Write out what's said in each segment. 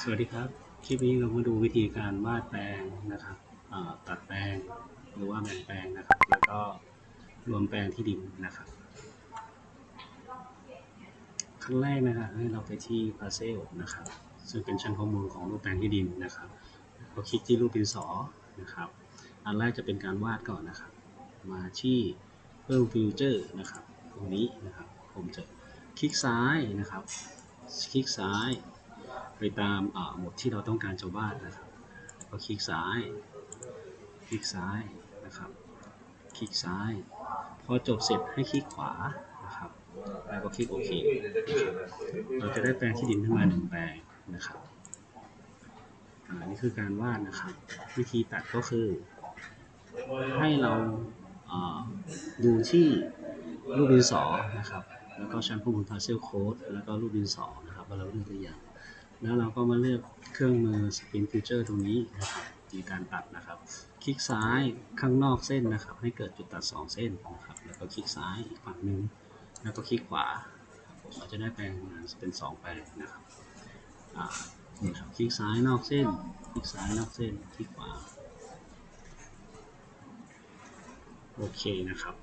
สวัสดีครับ คลิปนี้เรามาดูวิธีการวาดแปลงนะครับตัดแปลงหรือว่าแบ่งแปลงนะครับ แล้วก็รวมแปลงที่ดินนะครับ ขั้นแรกนะครับให้เราไปที่ Parcel นะครับ ซึ่งเป็นชั้นข้อมูลของรูปแปลงที่ดินนะครับก็คลิกที่รูปดินสอนะครับ อันแรกจะเป็นการวาดก่อนนะครับ มาที่เพิ่มฟิวเจอร์นะครับ ตรงนี้นะครับ ผมจะคลิกซ้ายนะครับ คลิกซ้าย ตามอ่าหมดที่เราต้องการจะวาดนะครับก็คลิกซ้าย คลิกซ้ายนะครับ คลิกซ้าย พอจบเสร็จให้คลิกขวานะครับ แล้วก็คลิกโอเคเราจะได้แปลงที่ดินขึ้นมาหนึ่งแปลงนะครับอ่านี่คือการวาดนะครับ วิธีตัดก็คือ ให้เราดูที่รูปดินสอนะครับ แล้วก็ชั้นข้อมูล parcel code แล้วก็รูปดินสอนะครับว่าเราเลือกตัวอย่าง แล้วเราก็มาเลือกเครื่องมือ Spin Feature ตรงนี้นะครับมีการตัดนะครับ คลิกซ้ายข้างนอกเส้นนะครับ ให้เกิดจุดตัด 2 เส้นนะครับ แล้วก็คลิกซ้ายอีกฝั่งหนึ่งแล้วก็คลิกขวาผมเราจะได้แปลงมาเป็น 2 แปลงนะครับอ่านี่ครับคลิกซ้ายนอกเส้น คลิกซ้ายนอกเส้น คลิกขวา โอเคนะครับ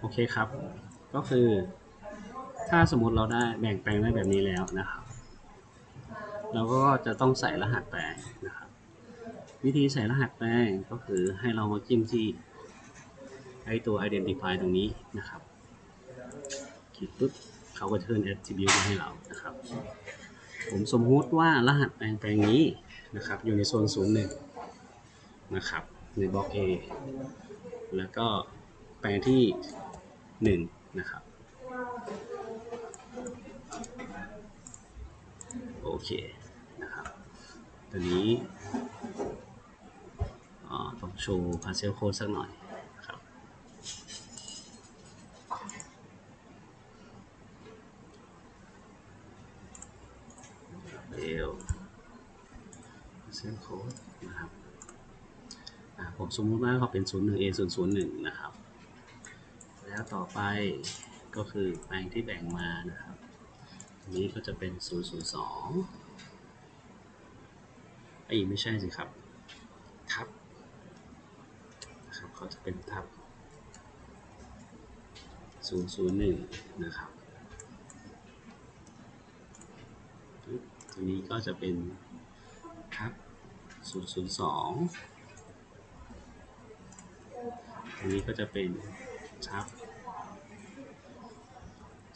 โอเคครับ ก็คือ ถ้าสมมติเราได้แบ่งแปลงได้แบบนี้แล้วนะครับ เราก็จะต้องใส่รหัสแปลงนะครับ วิธีใส่รหัสแปลงก็คือให้เรามาจิ้มที่ไอตัว identify ตรงนี้นะครับ คลิกปุ๊บเขาก็จะขึ้น attribute มาให้เรานะครับ ผมสมมติว่ารหัสแปลงแปลงนี้นะครับ อยู่ในโซน01นะครับในบล็อก A แล้วก็แปลงที่ 1 นะครับ โอ เคนะครับตัวนี้ต้องโชว์ parcel code สักหน่อยนะครับเดี๋ยว parcel code นะครับผมสมมุติว่าเขาเป็น 01A 001 นะครับ แล้วต่อไปก็คือแปลงที่แบ่งมานะครับ นนี้ก็จะเป็น 002ไอ้ไม่ใช่สิครับ ทับนะครับเขาจะเป็นทับ 001 นะครับปึ๊บตัวนี้ก็จะเป็นทับ 002ตัวนี้ก็จะเป็นทับ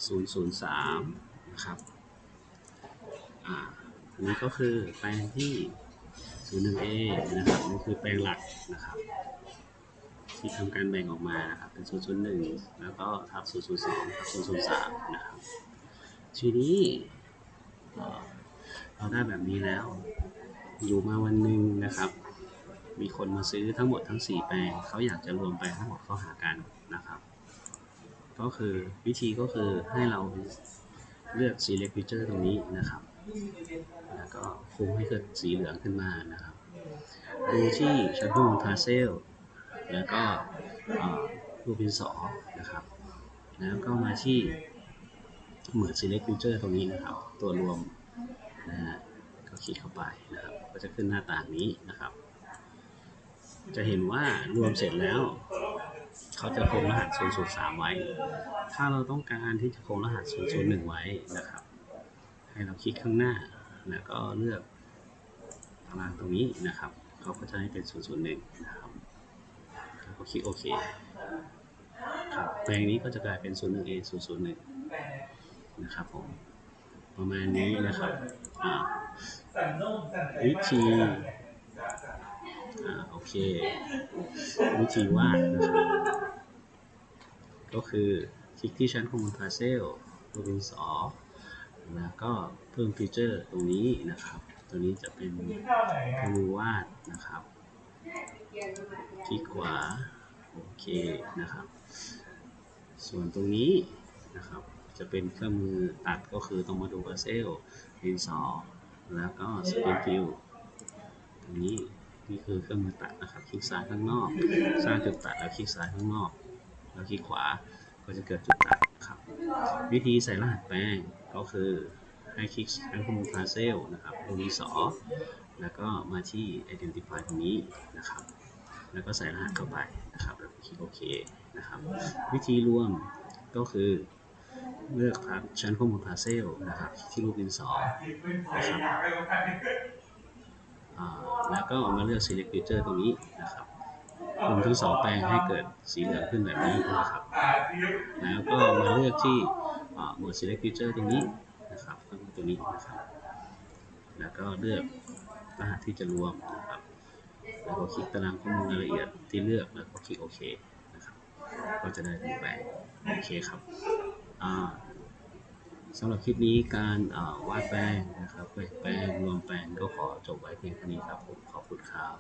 003 นะครับอ่าอันนี้ก็คือแปลงที่ 01A นะครับนี่คือแปลงหลักนะครับ ที่ทำการแบ่งออกมานะครับเป็น 001 แล้วก็ทับ 002 ทับ 003 นะครับ ทีนี้เอ่อเราได้แบบนี้แล้ว อยู่มาวันหนึ่งนะครับ มีคนมาซื้อทั้งหมดทั้ง 4 แปลง เขาอยากจะรวมแปลงทั้งหมดเข้าหากันนะครับ ก็คือวิธีก็คือให้เรา เลือก select feature ตรงนี้นะครับ แล้วก็คุมให้เกิดสีเหลืองขึ้นมานะครับดูที่ชั้นข้อมูล parcel แล้วก็รูปดินสอนะครับ แล้วก็มาที่เหมือน select feature ตรงนี้นะครับ ตัวรวมนะฮะก็คลิกเข้าไปนะครับ ก็จะขึ้นหน้าต่างนี้นะครับ จะเห็นว่ารวมเสร็จแล้ว เขาจะคงรหัส 003 ไว้ ถ้าเราต้องการที่จะคงรหัส 001 ไว้นะครับ ให้เราคลิกข้างหน้า แล้วก็เลือกตารางตรงนี้นะครับ เขาก็จะให้เป็น 001 นะครับแล้วก็คลิกโอเคครับแปลงนี้ก็จะกลายเป็น 01A 001 นะครับผม ประมาณนี้นะครับอ่าวิธีอ่าโอเค วิธีวาดนะครับ ก็คือคลิกที่ชั้นข้อมูล parcel รูปดินสอแล้วก็เพิ่มฟีเจอร์ตรงนี้นะครับ ตัวนี้จะเป็นเครื่องมือวาดนะครับ คลิกขวา โอเคนะครับ ส่วนตรงนี้นะครับ จะเป็นเครื่องมือตัดก็คือต้องมาดู parcel ดินสอแล้วก็ spin fill ตรงนี้นี่คือเครื่องมือตัดนะครับ คลิกซ้ายข้างนอก สร้างจุดตัดแล้วคลิกซ้ายข้างนอก แล้วคลิกขวาก็จะเกิดจุดตัดครับ วิธีใส่รหัสแปลงก็คือให้คลิกใช้ข้อมูล parcel นะครับลงดิสอแล้วก็มาที่ identify ตรงนี้นะครับ แล้วก็ใส่รหัสเข้าไปนะครับแล้วคลิกโอเคนะครับ วิธีรวมก็คือเลือกครับชั้นข้อมูล parcel นะครับ ที่รูปดินสอนะครับแล้วก็มาเลือก select feature ตรงนี้นะครับ กลุ่มทั้งสองแปลงให้เกิดสีเหลืองขึ้นแบบนี้นะครับ แล้วก็มาเลือกที่หมวด select feature ตรงนี้นะครับก็คือตัวนี้นะครับ แล้วก็เลือกรหัสที่จะรวมนะครับ แล้วก็คลิกตารางข้อมูลรายละเอียดที่เลือกแล้วก็คลิกโอเคนะครับ ก็จะได้ทั้งแปลงโอเคครับสำหรับคลิปนี้การาวาดแปลงนะครับแปลงรวมแปลงก็ขอจบไว้เพียงเท่านี้ครับผมขอบคุณครับ